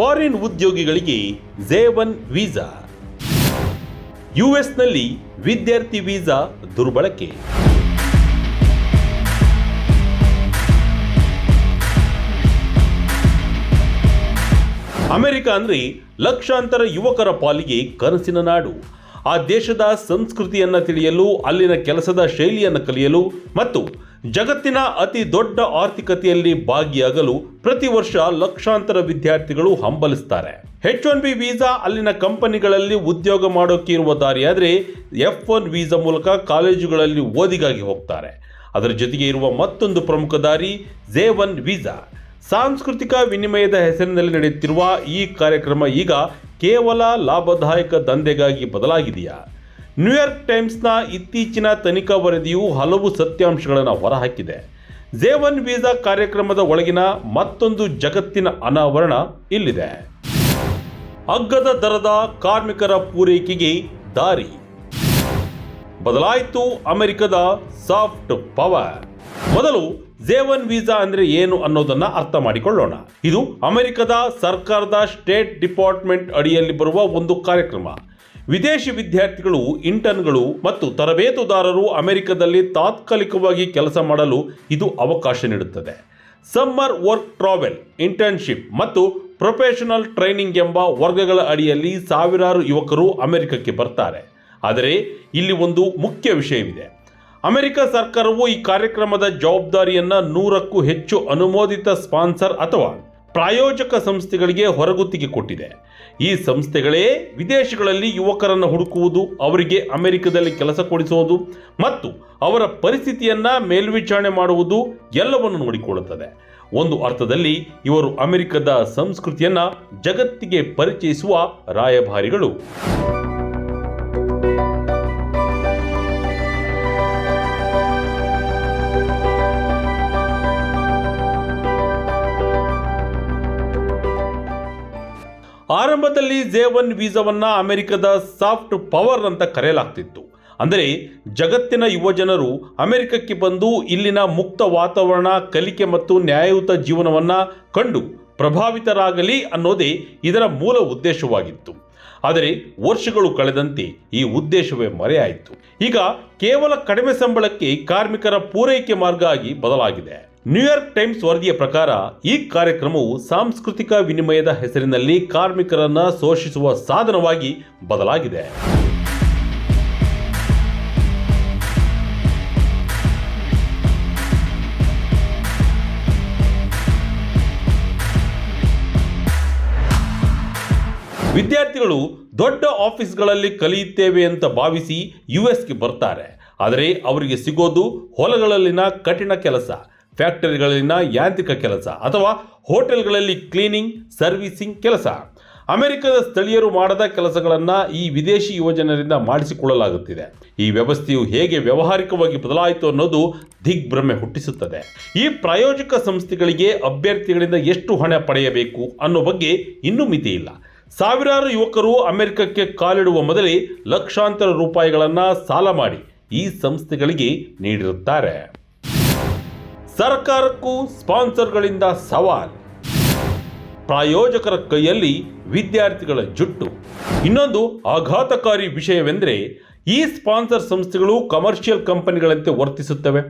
Foreign ಉದ್ಯೋಗಿಗಳಿಗೆ Jeevan visa. ಯುಎಸ್ನಲ್ಲಿ ವಿದ್ಯಾರ್ಥಿ visa ದುರ್ಬಳಕೆ. ಅಮೆರಿಕ ಅಂದ್ರೆ ಲಕ್ಷಾಂತರ ಯುವಕರ ಪಾಲಿಗೆ ಕನಸಿನ ನಾಡು. ಆ ದೇಶದ ಸಂಸ್ಕೃತಿಯನ್ನ ತಿಳಿಯಲು, ಅಲ್ಲಿನ ಕೆಲಸದ ಶೈಲಿಯನ್ನು ಕಲಿಯಲು ಮತ್ತು ಜಗತ್ತಿನ ಅತಿ ದೊಡ್ಡ ಆರ್ಥಿಕತೆಯಲ್ಲಿ ಭಾಗಿಯಾಗಲು ಪ್ರತಿ ವರ್ಷ ಲಕ್ಷಾಂತರ ವಿದ್ಯಾರ್ಥಿಗಳು ಹಂಬಲಿಸ್ತಾರೆ. ಹೆಚ್ ಒನ್ ಬಿ ವೀಸಾ ಅಲ್ಲಿನ ಕಂಪನಿಗಳಲ್ಲಿ ಉದ್ಯೋಗ ಮಾಡೋಕೆ ಇರುವ ದಾರಿಯಾದರೆ ಎಫ್ ಒನ್ ವೀಸಾ ಮೂಲಕ ಕಾಲೇಜುಗಳಲ್ಲಿ ಓದಿಗಾಗಿ ಹೋಗ್ತಾರೆ. ಅದರ ಜೊತೆಗೆ ಇರುವ ಮತ್ತೊಂದು ಪ್ರಮುಖ ದಾರಿ ಜೆ ಒನ್ ವೀಸಾ ಸಾಂಸ್ಕೃತಿಕ ವಿನಿಮಯದ ಹೆಸರಿನಲ್ಲಿ ನಡೆಯುತ್ತಿರುವ ಈ ಕಾರ್ಯಕ್ರಮ ಈಗ ಕೇವಲ ಲಾಭದಾಯಕ ದಂಧೆಗಾಗಿ ಬದಲಾಗಿದೆಯಾ? ನ್ಯೂಯಾರ್ಕ್ ಟೈಮ್ಸ್ನ ಇತ್ತೀಚಿನ ತನಿಖಾ ವರದಿಯು ಹಲವು ಸತ್ಯಾಂಶಗಳನ್ನು ಹೊರಹಾಕಿದೆ. ಜೇವನ್ ವೀಸಾ ಕಾರ್ಯಕ್ರಮದ ಒಳಗಿನ ಮತ್ತೊಂದು ಜಗತ್ತಿನ ಅನಾವರಣ ಇಲ್ಲಿದೆ. ಅಗ್ಗದ ದರದ ಕಾರ್ಮಿಕರ ಪೂರೈಕೆಗೆ ದಾರಿ. ಬದಲಾಯಿತು ಅಮೆರಿಕದ ಸಾಫ್ಟ್ ಪವರ್. ಮೊದಲು ಜೇವನ್ ವೀಸಾ ಅಂದ್ರೆ ಏನು ಅನ್ನೋದನ್ನ ಅರ್ಥ ಮಾಡಿಕೊಳ್ಳೋಣ. ಇದು ಅಮೆರಿಕದ ಸರ್ಕಾರದ ಸ್ಟೇಟ್ ಡಿಪಾರ್ಟ್ಮೆಂಟ್ ಅಡಿಯಲ್ಲಿ ಬರುವ ಒಂದು ಕಾರ್ಯಕ್ರಮ. ವಿದೇಶಿ ವಿದ್ಯಾರ್ಥಿಗಳು, ಇಂಟರ್ನ್ಗಳು ಮತ್ತು ತರಬೇತುದಾರರು ಅಮೆರಿಕದಲ್ಲಿ ತಾತ್ಕಾಲಿಕವಾಗಿ ಕೆಲಸ ಮಾಡಲು ಇದು ಅವಕಾಶ ನೀಡುತ್ತದೆ. ಸಮ್ಮರ್ ವರ್ಕ್ ಟ್ರಾವೆಲ್, ಇಂಟರ್ನ್ಶಿಪ್ ಮತ್ತು ಪ್ರೊಫೆಷನಲ್ ಟ್ರೈನಿಂಗ್ ಎಂಬ ವರ್ಗಗಳ ಅಡಿಯಲ್ಲಿ ಸಾವಿರಾರು ಯುವಕರು ಅಮೆರಿಕಕ್ಕೆ ಬರ್ತಾರೆ. ಆದರೆ ಇಲ್ಲಿ ಒಂದು ಮುಖ್ಯ ವಿಷಯವಿದೆ. ಅಮೆರಿಕ ಸರ್ಕಾರವು ಈ ಕಾರ್ಯಕ್ರಮದ ಜವಾಬ್ದಾರಿಯನ್ನು ನೂರಕ್ಕೂ ಹೆಚ್ಚು ಅನುಮೋದಿತ ಸ್ಪಾನ್ಸರ್ ಅಥವಾ ಪ್ರಾಯೋಜಕ ಸಂಸ್ಥೆಗಳಿಗೆ ಹೊರಗುತ್ತಿಗೆ ಕೊಟ್ಟಿದೆ. ಈ ಸಂಸ್ಥೆಗಳೇ ವಿದೇಶಗಳಲ್ಲಿ ಯುವಕರನ್ನು ಹುಡುಕುವುದು, ಅವರಿಗೆ ಅಮೆರಿಕದಲ್ಲಿ ಕೆಲಸ ಕೊಡಿಸುವುದು ಮತ್ತು ಅವರ ಪರಿಸ್ಥಿತಿಯನ್ನು ಮೇಲ್ವಿಚಾರಣೆ ಮಾಡುವುದು ಎಲ್ಲವನ್ನು ನೋಡಿಕೊಳ್ಳುತ್ತದೆ. ಒಂದು ಅರ್ಥದಲ್ಲಿ ಇವರು ಅಮೆರಿಕದ ಸಂಸ್ಕೃತಿಯನ್ನು ಜಗತ್ತಿಗೆ ಪರಿಚಯಿಸುವ ರಾಯಭಾರಿಗಳು. ಆರಂಭದಲ್ಲಿ ಜೆ ಒನ್ ವೀಸಾವನ್ನು ಅಮೆರಿಕದ ಸಾಫ್ಟ್ ಪವರ್ ಅಂತ ಕರೆಯಲಾಗ್ತಿತ್ತು. ಅಂದರೆ ಜಗತ್ತಿನ ಯುವಜನರು ಅಮೆರಿಕಕ್ಕೆ ಬಂದು ಇಲ್ಲಿನ ಮುಕ್ತ ವಾತಾವರಣ, ಕಲಿಕೆ ಮತ್ತು ನ್ಯಾಯಯುತ ಜೀವನವನ್ನು ಕಂಡು ಪ್ರಭಾವಿತರಾಗಲಿ ಅನ್ನೋದೇ ಇದರ ಮೂಲ ಉದ್ದೇಶವಾಗಿತ್ತು. ಆದರೆ ವರ್ಷಗಳು ಕಳೆದಂತೆ ಈ ಉದ್ದೇಶವೇ ಮರೆಯಾಯಿತು. ಈಗ ಕೇವಲ ಕಡಿಮೆ ಸಂಬಳಕ್ಕೆ ಕಾರ್ಮಿಕರ ಪೂರೈಕೆ ಮಾರ್ಗ ಆಗಿ ಬದಲಾಗಿದೆ. ನ್ಯೂಯಾರ್ಕ್ ಟೈಮ್ಸ್ ವರದಿಯ ಪ್ರಕಾರ, ಈ ಕಾರ್ಯಕ್ರಮವು ಸಾಂಸ್ಕೃತಿಕ ವಿನಿಮಯದ ಹೆಸರಿನಲ್ಲಿ ಕಾರ್ಮಿಕರನ್ನ ಶೋಷಿಸುವ ಸಾಧನವಾಗಿ ಬದಲಾಗಿದೆ. ವಿದ್ಯಾರ್ಥಿಗಳು ದೊಡ್ಡ ಆಫೀಸ್ಗಳಲ್ಲಿ ಕಲಿಯುತ್ತೇವೆ ಅಂತ ಭಾವಿಸಿ ಯು ಎಸ್ಗೆ ಬರ್ತಾರೆ. ಆದರೆ ಅವರಿಗೆ ಸಿಗೋದು ಹೊಲಗಳಲ್ಲಿನ ಕಠಿಣ ಕೆಲಸ. ಫ್ಯಾಕ್ಟರಿಗಳಲ್ಲಿನ ಯಾಂತ್ರಿಕ ಕೆಲಸ ಅಥವಾ ಹೋಟೆಲ್ಗಳಲ್ಲಿ ಕ್ಲೀನಿಂಗ್, ಸರ್ವಿಸಿಂಗ್ ಕೆಲಸ. ಅಮೆರಿಕದ ಸ್ಥಳೀಯರು ಮಾಡದ ಕೆಲಸಗಳನ್ನು ಈ ವಿದೇಶಿ ಯುವಜನರಿಂದ ಮಾಡಿಸಿಕೊಳ್ಳಲಾಗುತ್ತಿದೆ. ಈ ವ್ಯವಸ್ಥೆಯು ಹೇಗೆ ವ್ಯಾವಹಾರಿಕವಾಗಿ ಬದಲಾಯಿತು ಅನ್ನೋದು ದಿಗ್ಭ್ರಮೆ ಹುಟ್ಟಿಸುತ್ತದೆ. ಈ ಪ್ರಾಯೋಜಕ ಸಂಸ್ಥೆಗಳಿಗೆ ಅಭ್ಯರ್ಥಿಗಳಿಂದ ಎಷ್ಟು ಹಣ ಪಡೆಯಬೇಕು ಅನ್ನೋ ಬಗ್ಗೆ ಇನ್ನೂ ಮಿತಿ ಇಲ್ಲ. ಸಾವಿರಾರು ಯುವಕರು ಅಮೆರಿಕಕ್ಕೆ ಕಾಲಿಡುವ ಮೊದಲೇ ಲಕ್ಷಾಂತರ ರೂಪಾಯಿಗಳನ್ನು ಸಾಲ ಮಾಡಿ ಈ ಸಂಸ್ಥೆಗಳಿಗೆ ನೀಡಿರುತ್ತಾರೆ. ಸರ್ಕಾರಕ್ಕೂ ಸ್ಪಾನ್ಸರ್ಗಳಿಂದ ಸವಾಲ್. ಪ್ರಾಯೋಜಕರ ಕೈಯಲ್ಲಿ ವಿದ್ಯಾರ್ಥಿಗಳ ಜುಟ್ಟು. ಇನ್ನೊಂದು ಆಘಾತಕಾರಿ ವಿಷಯವೆಂದರೆ, ಈ ಸ್ಪಾನ್ಸರ್ ಸಂಸ್ಥೆಗಳು ಕಮರ್ಷಿಯಲ್ ಕಂಪನಿಗಳಂತೆ ವರ್ತಿಸುತ್ತವೆ.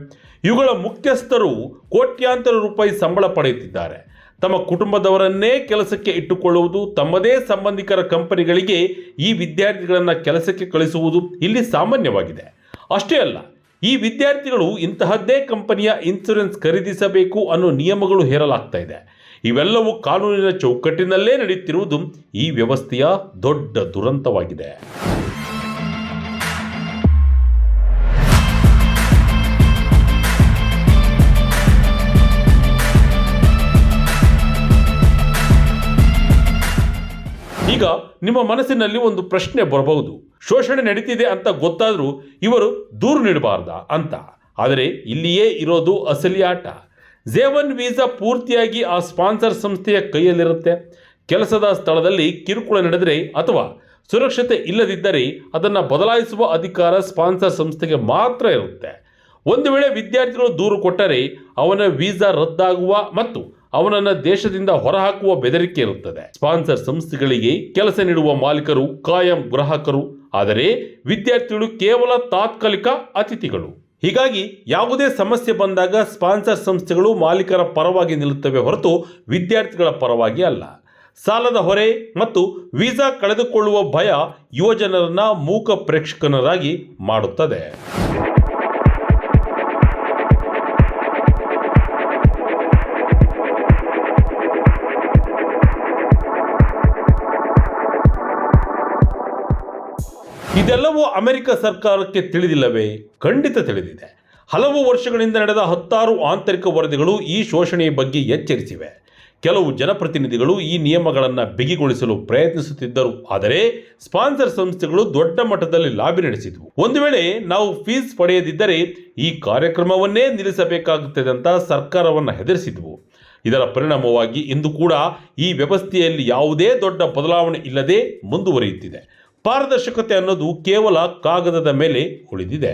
ಇವುಗಳ ಮುಖ್ಯಸ್ಥರು ಕೋಟ್ಯಾಂತರ ರೂಪಾಯಿ ಸಂಬಳ ಪಡೆಯುತ್ತಿದ್ದಾರೆ. ತಮ್ಮ ಕುಟುಂಬದವರನ್ನೇ ಕೆಲಸಕ್ಕೆ ಇಟ್ಟುಕೊಳ್ಳುವುದು, ತಮ್ಮದೇ ಸಂಬಂಧಿಕರ ಕಂಪನಿಗಳಿಗೆ ಈ ವಿದ್ಯಾರ್ಥಿಗಳನ್ನು ಕೆಲಸಕ್ಕೆ ಕಳಿಸುವುದು ಇಲ್ಲಿ ಸಾಮಾನ್ಯವಾಗಿದೆ. ಅಷ್ಟೇ ಅಲ್ಲ ಈ ವಿದ್ಯಾರ್ಥಿಗಳು ಇಂತಹದ್ದೇ ಕಂಪನಿಯ ಇನ್ಸೂರೆನ್ಸ್ ಖರೀದಿಸಬೇಕು ಅನ್ನೋ ನಿಯಮಗಳು ಹೇರಲಾಗ್ತಾ ಇದೆ. ಇವೆಲ್ಲವೂ ಕಾನೂನಿನ ಚೌಕಟ್ಟಿನಲ್ಲೇ ನಡೆಯುತ್ತಿರುವುದು ಈ ವ್ಯವಸ್ಥೆಯ ದೊಡ್ಡ ದುರಂತವಾಗಿದೆ. ಈಗ ನಿಮ್ಮ ಮನಸ್ಸಿನಲ್ಲಿ ಒಂದು ಪ್ರಶ್ನೆ ಬರಬಹುದು. ಶೋಷಣೆ ನಡೀತಿದೆ ಅಂತ ಗೊತ್ತಾದರೂ ಇವರು ದೂರು ನೀಡಬಾರ್ದ ಅಂತ. ಆದರೆ ಇಲ್ಲಿಯೇ ಇರೋದು ಅಸಲಿ ಆಟ. ಜೇವನ್ ವೀಸಾ ಪೂರ್ತಿಯಾಗಿ ಆ ಸ್ಪಾನ್ಸರ್ ಸಂಸ್ಥೆಯ ಕೈಯಲ್ಲಿರುತ್ತೆ. ಕೆಲಸದ ಸ್ಥಳದಲ್ಲಿ ಕಿರುಕುಳ ನಡೆದರೆ ಅಥವಾ ಸುರಕ್ಷತೆ ಇಲ್ಲದಿದ್ದರೆ ಅದನ್ನು ಬದಲಾಯಿಸುವ ಅಧಿಕಾರ ಸ್ಪಾನ್ಸರ್ ಸಂಸ್ಥೆಗೆ ಮಾತ್ರ ಇರುತ್ತೆ. ಒಂದು ವೇಳೆ ವಿದ್ಯಾರ್ಥಿಗಳು ದೂರು ಕೊಟ್ಟರೆ ಅವನ ವೀಸಾ ರದ್ದಾಗುವ ಮತ್ತು ಅವನನ್ನ ದೇಶದಿಂದ ಹೊರಹಾಕುವ ಬೆದರಿಕೆ ಇರುತ್ತದೆ. ಸ್ಪಾನ್ಸರ್ ಸಂಸ್ಥೆಗಳಿಗೆ ಕೆಲಸ ನೀಡುವ ಮಾಲೀಕರು, ಕಾಯಂ ಗ್ರಾಹಕರು, ಆದರೆ ವಿದ್ಯಾರ್ಥಿಗಳು ಕೇವಲ ತಾತ್ಕಾಲಿಕ ಅತಿಥಿಗಳು. ಹೀಗಾಗಿ ಯಾವುದೇ ಸಮಸ್ಯೆ ಬಂದಾಗ ಸ್ಪಾನ್ಸರ್ ಸಂಸ್ಥೆಗಳು ಮಾಲೀಕರ ಪರವಾಗಿ ನಿಲ್ಲುತ್ತವೆ ಹೊರತು ವಿದ್ಯಾರ್ಥಿಗಳ ಪರವಾಗಿ ಅಲ್ಲ. ಸಾಲದ ಹೊರೆ ಮತ್ತು ವೀಸಾ ಕಳೆದುಕೊಳ್ಳುವ ಭಯ ಯುವಜನರನ್ನ ಮೂಕ ಪ್ರೇಕ್ಷಕನರಾಗಿ ಮಾಡುತ್ತದೆ. ಇದೆಲ್ಲವೂ ಅಮೆರಿಕ ಸರ್ಕಾರಕ್ಕೆ ತಿಳಿದಿಲ್ಲವೇ? ಖಂಡಿತ ತಿಳಿದಿದೆ. ಹಲವು ವರ್ಷಗಳಿಂದ ನಡೆದ ಹತ್ತಾರು ಆಂತರಿಕ ವರದಿಗಳು ಈ ಶೋಷಣೆಯ ಬಗ್ಗೆ ಎಚ್ಚರಿಸಿವೆ. ಕೆಲವು ಜನಪ್ರತಿನಿಧಿಗಳು ಈ ನಿಯಮಗಳನ್ನು ಬಿಗಿಗೊಳಿಸಲು ಪ್ರಯತ್ನಿಸುತ್ತಿದ್ದರು. ಆದರೆ ಸ್ಪಾನ್ಸರ್ ಸಂಸ್ಥೆಗಳು ದೊಡ್ಡ ಮಟ್ಟದಲ್ಲಿ ಲಾಬಿ ನಡೆಸಿದವು. ಒಂದು ವೇಳೆ ನಾವು ಫೀಸ್ ಪಡೆಯದಿದ್ದರೆ ಈ ಕಾರ್ಯಕ್ರಮವನ್ನೇ ನಿಲ್ಲಿಸಬೇಕಾಗುತ್ತದೆ ಅಂತ ಸರ್ಕಾರವನ್ನು ಹೆದರಿಸಿದವು. ಇದರ ಪರಿಣಾಮವಾಗಿ ಇಂದು ಕೂಡ ಈ ವ್ಯವಸ್ಥೆಯಲ್ಲಿ ಯಾವುದೇ ದೊಡ್ಡ ಬದಲಾವಣೆ ಇಲ್ಲದೆ ಮುಂದುವರಿಯುತ್ತಿದೆ. ಪಾರದರ್ಶಕತೆ ಅನ್ನೋದು ಕೇವಲ ಕಾಗದದ ಮೇಲೆ ಉಳಿದಿದೆ.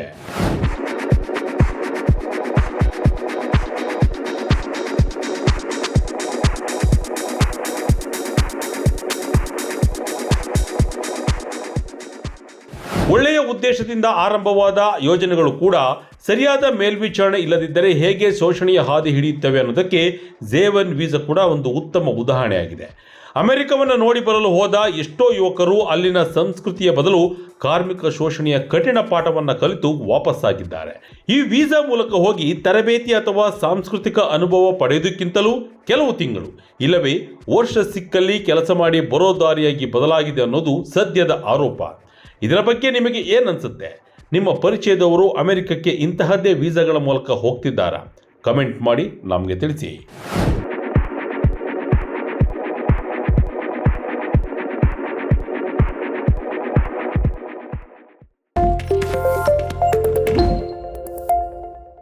ಒಳ್ಳೆಯ ಉದ್ದೇಶದಿಂದ ಆರಂಭವಾದ ಯೋಜನೆಗಳು ಕೂಡ ಸರಿಯಾದ ಮೇಲ್ವಿಚಾರಣೆ ಇಲ್ಲದಿದ್ದರೆ ಹೇಗೆ ಶೋಷಣೆಯ ಹಾದಿ ಹಿಡಿಯುತ್ತವೆ ಅನ್ನೋದಕ್ಕೆ ಜೇವನ್ ವೀಸಾ ಕೂಡ ಒಂದು ಉತ್ತಮ ಉದಾಹರಣೆಯಾಗಿದೆ. ಅಮೆರಿಕವನ್ನು ನೋಡಿ ಬರಲು ಹೋದ ಎಷ್ಟೋ ಯುವಕರು ಅಲ್ಲಿನ ಸಂಸ್ಕೃತಿಯ ಬದಲು ಕಾರ್ಮಿಕ ಶೋಷಣೆಯ ಕಠಿಣ ಪಾಠವನ್ನು ಕಲಿತು ವಾಪಸ್ಸಾಗಿದ್ದಾರೆ. ಈ ವೀಸಾ ಮೂಲಕ ಹೋಗಿ ತರಬೇತಿ ಅಥವಾ ಸಾಂಸ್ಕೃತಿಕ ಅನುಭವ ಪಡೆಯುವುದಕ್ಕಿಂತಲೂ ಕೆಲವು ತಿಂಗಳು, ಇಲ್ಲವೇ ವರ್ಷ ಸಿಕ್ಕಲ್ಲಿ ಕೆಲಸ ಮಾಡಿ ಬರೋದಾರಿಯಾಗಿ ಬದಲಾಗಿದೆ ಅನ್ನೋದು ಸದ್ಯದ ಆರೋಪ. ಇದರ ಬಗ್ಗೆ ನಿಮಗೆ ಏನನ್ಸುತ್ತೆ? ನಿಮ್ಮ ಪರಿಚಯದವರು ಅಮೆರಿಕಕ್ಕೆ ಇಂತಹದ್ದೇ ವೀಸಾಗಳ ಮೂಲಕ ಹೋಗ್ತಿದ್ದಾರಾ? ಕಮೆಂಟ್ ಮಾಡಿ ನಮಗೆ ತಿಳಿಸಿ.